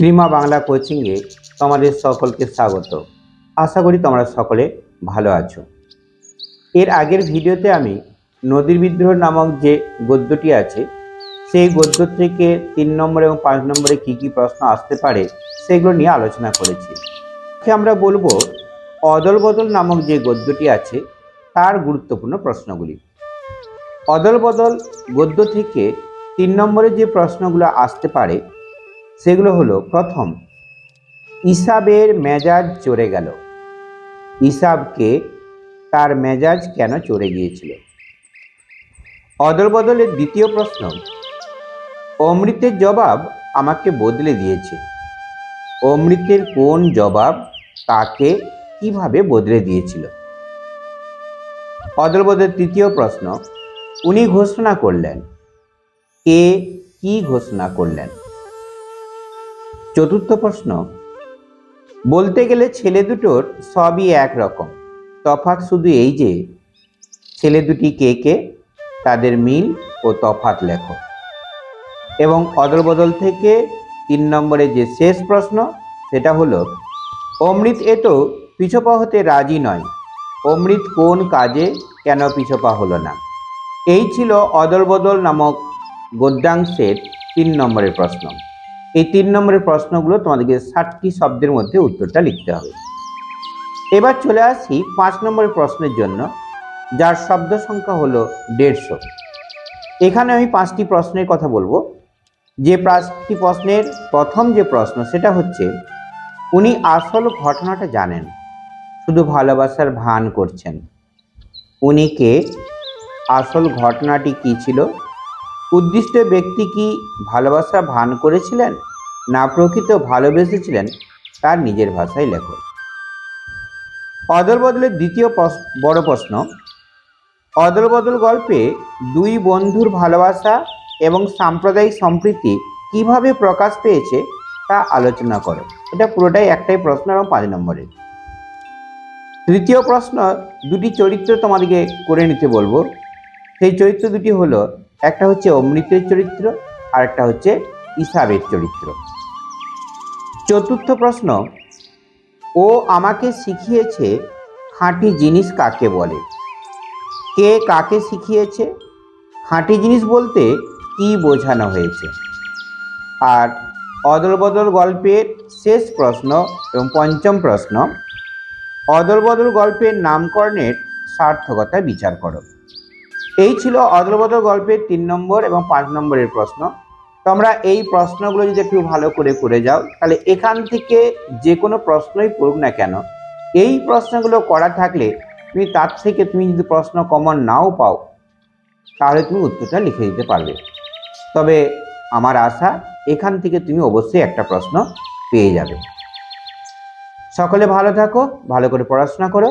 শ্রীমা বাংলা কোচিংয়ে তোমাদের সকলকে স্বাগত। আশা করি তোমরা সকলে ভালো আছো। এর আগের ভিডিওতে আমি নদীর বিদ্রোহ নামক যে গদ্যটি আছে, সেই গদ্য থেকে তিন নম্বর এবং পাঁচ নম্বরে কি কি প্রশ্ন আসতে পারে, সেগুলো নিয়ে আলোচনা করেছি। আমরা বলব অদল বদল নামক যে গদ্যটি আছে, তার গুরুত্বপূর্ণ প্রশ্নগুলি। অদল বদল গদ্য থেকে তিন নম্বরে যে প্রশ্নগুলো আসতে পারে সেগুলো হলো, প্রথম, ইসাবের মেজাজ চড়ে গেল। ইসাবকে তার মেজাজ কেন চড়ে গিয়েছিল? অদল বদলের দ্বিতীয় প্রশ্ন, অমৃতের জবাব আমাকে বদলে দিয়েছে। অমৃতের কোন জবাব তাকে কীভাবে বদলে দিয়েছিল? অদল বদলের তৃতীয় প্রশ্ন, উনি ঘোষণা করলেন। কে কি ঘোষণা করলেন? চতুর্থ প্রশ্ন, বলতে গেলে ছেলে দুটোর সবই একরকম। তফাৎ শুধু এই যে, ছেলে দুটি কে কে, তাদের মিল ও তফাৎ লেখো। এবং অদলবদল থেকে তিন নম্বরে যে শেষ প্রশ্ন, সেটা হলো, অমৃত এ তো পিছপা হতে রাজি নয়। অমৃত কোন কাজে কেন পিছপা হলো না? এই ছিল অদলবদল নামক গদ্যাংশের তিন নম্বরের প্রশ্ন। এই তিন নম্বরের প্রশ্নগুলো তোমাদেরকে ষাটটি শব্দের মধ্যে উত্তরটা লিখতে হবে। এবার চলে আসি পাঁচ নম্বরের প্রশ্নের জন্য, যার শব্দ সংখ্যা হলো দেড়শো। এখানে আমি পাঁচটি প্রশ্নের কথা বলব। যে পাঁচটি প্রশ্নের প্রথম যে প্রশ্ন, সেটা হচ্ছে, উনি আসল ঘটনাটা জানেন, শুধু ভালোবাসার ভান করছেন। উনি কে? আসল ঘটনাটি কী ছিল? উদ্দিষ্ট ব্যক্তি কি ভালোবাসা ভান করেছিলেন না প্রকৃত ভালোবেসেছিলেন তার নিজের ভাষায় লেখো। অদল বদলের দ্বিতীয় বড় প্রশ্ন অদল বদল গল্পে দুই বন্ধুর ভালোবাসা এবং সাম্প্রদায়িক সম্প্রীতি কীভাবে প্রকাশ পেয়েছে তা আলোচনা করো। এটা পুরোটাই একটাই প্রশ্ন এবং পাঁচ নম্বরের। তৃতীয় প্রশ্ন, দুটি চরিত্র তোমাদেরকে করে নিতে বলব। সেই চরিত্র দুটি হলো একটা হচ্ছে অমৃতের চরিত্র আর একটা হচ্ছে ইসাবের চরিত্র। চতুর্থ প্রশ্ন, ও আমাকে শিখিয়েছে খাঁটি জিনিস কাকে বলে? কে কাকে শিখিয়েছে? খাঁটি জিনিস বলতে কি বোঝানো হয়েছে? আর অদল বদল গল্পের শেষ প্রশ্ন এবং পঞ্চম প্রশ্ন অদল বদল গল্পের নামকরণের সার্থকতা বিচার করো। এই ছিল অদলবদল গল্পের তিন নম্বর এবং পাঁচ নম্বরের প্রশ্ন। তোমরা এই প্রশ্নগুলো যদি একটু ভালো করে করে যাও, তাহলে এখান থেকে যে কোনো প্রশ্নই পড়ুক না কেন। এই প্রশ্নগুলো করা থাকলে তুমি তার থেকে তুমি যদি প্রশ্ন কমন নাও পাও, তাহলে তুমি উত্তরটা লিখে দিতে পারবে। তবে আমার আশা, এখান থেকে তুমি অবশ্যই একটা প্রশ্ন পেয়ে যাবে। সকলে ভালো থাকো, ভালো করে পড়াশোনা করো।